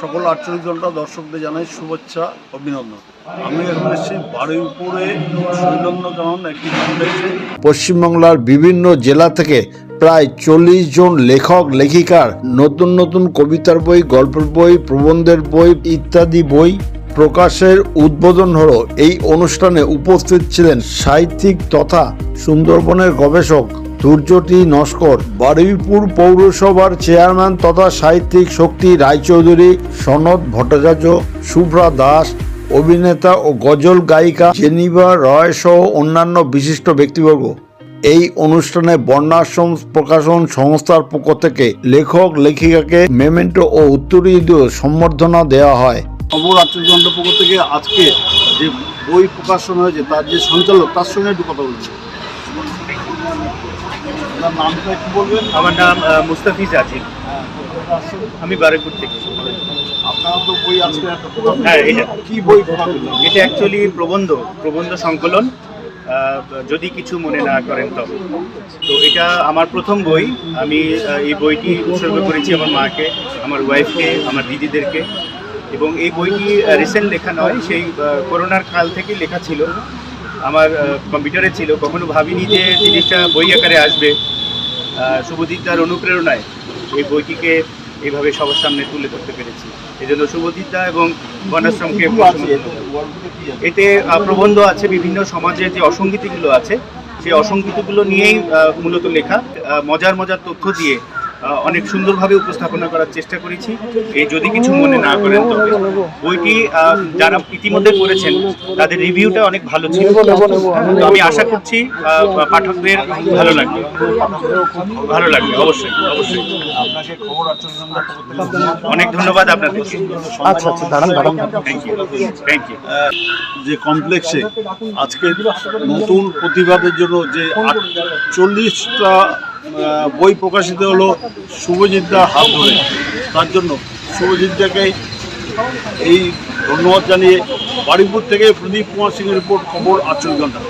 সকল আটচল্লিশ ঘণ্টা দর্শকদের জানাই শুভেচ্ছা, অভিনন্দন। আমি এখন এসেছি বাড়ির উপরে শৈলন্দ্রকানন একটি পশ্চিমবাংলার বিভিন্ন জেলা থেকে প্রায় চল্লিশ জন লেখক, লেখিকার নতুন নতুন কবিতার বই, গল্পের বই, প্রবন্ধের বই ইত্যাদি বই প্রকাশের উদ্বোধন হলো। এই অনুষ্ঠানে উপস্থিত ছিলেন সাহিত্যিক তথা সুন্দরবনের গবেষক দুর্যটি নস্কর। বারুইপুর পৌরসভার চেয়ারম্যান তথা সাহিত্যিক শক্তি রায়চৌধুরী, সনদ ভট্টাচার্য, শুভ্রা দাস, অভিনেতা ও গজল গায়িকা জেনিভা রয় সহ অন্যান্য বিশিষ্ট ব্যক্তিবর্গ। এই অনুষ্ঠানে বর্ণাশ্রম প্রকাশন সংস্থার পক্ষ থেকে লেখক, লেখিকাকে মেমেন্টো ও উত্তরীয় সম্বর্ধনা দেওয়া হয়। খবর ঘণ্টা পক্ষ থেকে আজকে যে বই প্রকাশন হয়েছে, তার যে সঞ্চালক, তার সঙ্গে একটু কথা বলছি আমার নাম মুস্তাফিজ আজিম। আমি বারেপুর থেকে। হ্যাঁ, এটা। কি বই এটা অ্যাকচুয়ালি প্রবন্ধ প্রবন্ধ সংকলন। যদি কিছু মনে না করেন তবে। তো এটা আমার প্রথম বই। আমি এই বইটি উৎসর্গ করেছি আমার মাকে আমার ওয়াইফকে আমার দিদিদেরকে। এবং এই বইটি রিসেন্ট লেখা নয় সেই করোনার কাল থেকে লেখা ছিল। আমার কম্পিউটারে ছিল। কখনো ভাবিনি যে জিনিসটা বই আকারে আসবে। আহ, শুভজিৎ দার অনুপ্রেরণায় এই বইটিকে এইভাবে সবার সামনে তুলে ধরতে পেরেছি। এই জন্য শুভজিৎ দা এবং বনাশ্রমকে এতে? প্রবন্ধ আছে বিভিন্ন সমাজের যে অসঙ্গতিগুলো আছে সেই অসঙ্গতিগুলো নিয়েই মূলত লেখা। মজার মজার তথ্য দিয়ে অনেক সুন্দরভাবে উপস্থাপনা করার চেষ্টা করেছি। এই যদি কিছু মনে না করেন তবে বইটি যারা ইতিমধ্যে পড়েছেন তাদের রিভিউটা অনেক ভালো ছিল। তো আমি আশা করছি পাঠকদের ভালো লাগবে। ভালো লাগবে অবশ্যই অবশ্যই। অনেক ধন্যবাদ আপনাদেরকে আচ্ছা আচ্ছা দাঁড়ান দাঁড়ান। থ্যাংক ইউ থ্যাংক ইউ যে কমপ্লেক্সে আজকে নতুন প্রতিবাদের জন্য যে চল্লিশটা বই প্রকাশিত হলো শুভজিৎদার হাত ধরে। তার জন্য শুভজিৎদাকে এই ধন্যবাদ জানিয়ে বাড়িপুর থেকে প্রদীপ কুমার সিংয়ের রিপোর্ট, খবর আটচল্লিশ ঘণ্টা।